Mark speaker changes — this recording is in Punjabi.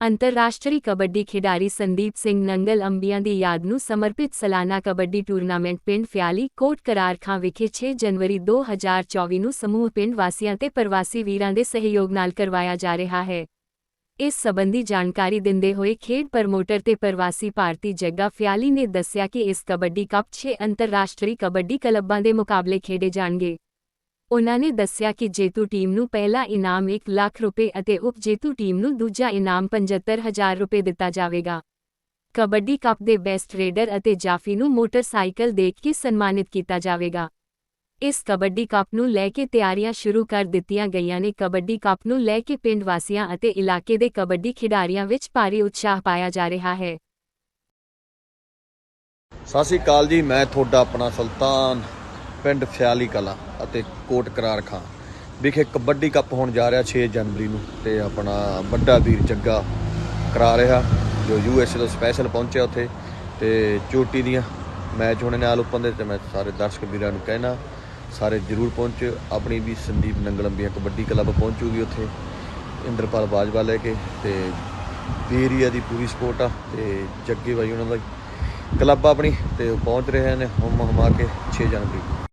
Speaker 1: ਅੰਤਰਰਾਸ਼ਟਰੀ ਕਬੱਡੀ ਖਿਡਾਰੀ ਸੰਦੀਪ ਸਿੰਘ ਨੰਗਲ ਅੰਬੀਆਂ ਦੀ ਯਾਦ ਨੂੰ ਸਮਰਪਿਤ ਸਾਲਾਨਾ ਕਬੱਡੀ ਟੂਰਨਾਮੈਂਟ ਪਿੰਡ ਫਿਆਲੀ ਕੋਟ ਕਰਾਰਖਾਂ ਵਿਖੇ 6 ਜਨਵਰੀ 2024 ਨੂੰ ਸਮੂਹ ਪਿੰਡ ਵਾਸੀਆਂ ਤੇ ਪ੍ਰਵਾਸੀ ਵੀਰਾਂ ਦੇ ਸਹਿਯੋਗ ਨਾਲ ਕਰਵਾਇਆ ਜਾ ਰਿਹਾ ਹੈ। ਇਸ ਸਬੰਧੀ ਜਾਣਕਾਰੀ ਦਿੰਦੇ ਹੋਏ ਖੇਡ ਪ੍ਰਮੋਟਰ ਤੇ ਪ੍ਰਵਾਸੀ ਭਾਰਤੀ ਜੱਗਾ ਫਿਆਲੀ ਨੇ ਦੱਸਿਆ ਕਿ ਇਸ ਕਬੱਡੀ ਕੱਪ 6 ਅੰਤਰਰਾਸ਼ਟਰੀ ਕਬੱਡੀ ਕਲੱਬਾਂ ਦੇ ਮੁਕਾਬਲੇ ਖੇਡੇ ਜਾਣਗੇ। ਉਨ੍ਹਾਂ ਨੇ ਦੱਸਿਆ ਕਿ ਜੇਤੂ ਟੀਮ ਨੂੰ ਪਹਿਲਾ ਇਨਾਮ 1 ਲੱਖ ਰੁਪਏ ਅਤੇ ਉਪ ਜੇਤੂ ਟੀਮ ਨੂੰ ਦੂਜਾ ਇਨਾਮ 75000 ਰੁਪਏ ਦਿੱਤਾ ਜਾਵੇਗਾ। ਕਬੱਡੀ ਕੱਪ ਦੇ ਬੈਸਟ ਰੇਡਰ ਅਤੇ ਜਾਫੀ ਨੂੰ ਮੋਟਰਸਾਈਕਲ ਦੇ ਕੇ ਸਨਮਾਨਿਤ ਕੀਤਾ ਜਾਵੇਗਾ। ਇਸ ਕਬੱਡੀ ਕੱਪ ਨੂੰ ਲੈ ਕੇ ਤਿਆਰੀਆਂ ਸ਼ੁਰੂ ਕਰ ਦਿੱਤੀਆਂ ਗਈਆਂ ਨੇ। ਕਬੱਡੀ ਕੱਪ ਨੂੰ ਲੈ ਕੇ ਪਿੰਡ ਵਾਸੀਆਂ ਅਤੇ ਇਲਾਕੇ ਦੇ ਕਬੱਡੀ ਖਿਡਾਰੀਆਂ ਵਿੱਚ ਭਾਰੀ ਉਤਸ਼ਾਹ ਪਾਇਆ ਜਾ ਰਿਹਾ ਹੈ।
Speaker 2: ਸਤਿ ਸ਼੍ਰੀ ਅਕਾਲ ਜੀ, ਮੈਂ ਤੁਹਾਡਾ ਆਪਣਾ ਸੁਲਤਾਨ ਪਿੰਡ ਫਿਆਲੀ ਕਲਾ ਅਤੇ ਕੋਟ ਕਰਾਰ ਖਾਂ ਵਿਖੇ ਕਬੱਡੀ ਕੱਪ ਹੋਣ ਜਾ ਰਿਹਾ 6 ਜਨਵਰੀ ਨੂੰ ਤੇ ਆਪਣਾ ਵੱਡਾ ਵੀਰ ਜੱਗਾ ਕਰਾ ਰਿਹਾ, ਜੋ ਯੂ ਐਸ ਤੋਂ ਸਪੈਸ਼ਲ ਪਹੁੰਚਿਆ ਉੱਥੇ ਤੇ ਚੋਟੀ ਦੀਆਂ ਮੈਚ ਹੋਣੇ ਨੇ ਆਲ ਓਪਨ ਦੇ ਤੇ ਮੈਂ ਸਾਰੇ ਦਰਸ਼ਕ ਵੀਰਾਂ ਨੂੰ ਕਹਿਣਾ, ਸਾਰੇ ਜਰੂਰ ਪਹੁੰਚੋ, ਆਪਣੀ ਵੀ ਸੰਦੀਪ ਨੰਗਲੰਬੀਆਂ ਕਬੱਡੀ ਕਲੱਬ ਪਹੁੰਚੂਗੀ ਉੱਥੇ, ਇੰਦਰਪਾਲ ਬਾਜਵਾ ਲੈ ਕੇ ਤੇ ਏਰੀਆ ਦੀ ਪੂਰੀ ਸਪੋਰਟ ਆ ਤੇ ਜੱਗੇ ਬਾਈ ਉਹਨਾਂ ਦਾ ਕਲੱਬ ਆਪਣੀ ਤੇ ਉਹ ਪਹੁੰਚ ਰਹੇ ਨੇ ਹਮ ਹਮਾ ਕੇ 6 ਜਨਵਰੀ ਨੂੰ।